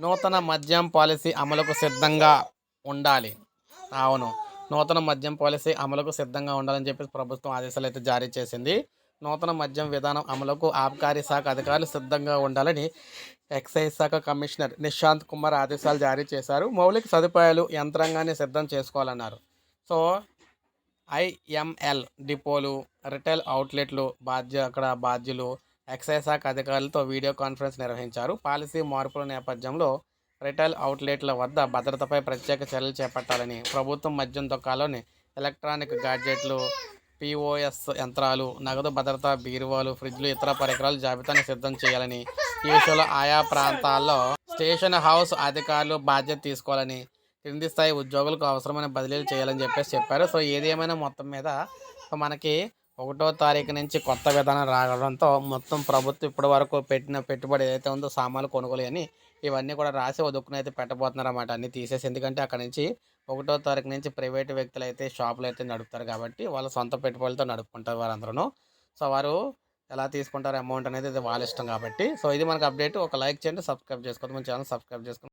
నూతన మద్యం పాలసీ అమలుకు సిద్ధంగా ఉండాలి. అవును. నూతన మద్యం పాలసీ అమలుకు సిద్ధంగా ఉండాలని చెప్పి ప్రభుత్వం ఆదేశాలు అయితే జారీ చేసింది. నూతన మద్యం విధానం అమలుకు ఆబ్కారీ శాఖ అధికారులు సిద్ధంగా ఉండాలని ఎక్సైజ్ శాఖ కమిషనర్ నిశాంత్ కుమార్ ఆదేశాలు జారీ చేశారు. మౌలిక సదుపాయాలు యంత్రాంగాన్ని సిద్ధం చేసుకోవాలన్నారు. సో ఐఎంఎల్ డిపోలు రిటైల్ అవుట్లెట్లు బాధ్య అక్కడ బాధ్యులు ఎక్సైజ్ శాఖ అధికారులతో వీడియో కాన్ఫరెన్స్ నిర్వహించారు. పాలసీ మార్పుల నేపథ్యంలో రిటైల్ అవుట్లెట్ల వద్ద భద్రతపై ప్రత్యేక చర్యలు చేపట్టాలని ప్రభుత్వం మద్యం దుకాణాల్లోని ఎలక్ట్రానిక్ గాడ్జెట్లు పిఓఎస్ యంత్రాలు నగదు భద్రత బీరువాలు ఫ్రిడ్జ్లు ఇతర పరికరాల జాబితాను సిద్ధం చేయాలని ఈ విషయంలో ఆయా ప్రాంతాల్లో స్టేషన్ హౌస్ అధికారులు బాధ్యత తీసుకోవాలని క్రింది స్థాయి ఉద్యోగులకు అవసరమైన బదిలీలు చేయాలని చెప్పేసి చెప్పారు. సో ఏదేమైనా మొత్తం మీద మనకి ఒకటో తారీఖు నుంచి కొత్త విధానం రావడంతో మొత్తం ప్రభుత్వం ఇప్పటి వరకు పెట్టిన పెట్టుబడి ఏదైతే ఉందో సామాన్లు కొనుగోలు అని ఇవన్నీ కూడా రాసి ఒదుక్కుని అయితే పెట్టబోతున్నారు అన్నమాట అన్ని తీసేసి ఎందుకంటే అక్కడ నుంచి ఒకటో తారీఖు నుంచి ప్రైవేట్ వ్యక్తులు అయితే షాపులు అయితే నడుపుతారు కాబట్టి వాళ్ళ సొంత పెట్టుబడులతో నడుపుకుంటారు వారందరూ సో వారు ఎలా తీసుకుంటారు అమౌంట్ అనేది ఇది వాళ్ళ ఇష్టం కాబట్టి. సో ఇది మనకు అప్డేట్. ఒక లైక్ చేయండి సబ్స్క్రైబ్ చేసుకోండి మన ఛానల్ సబ్స్క్రైబ్ చేసుకోండి.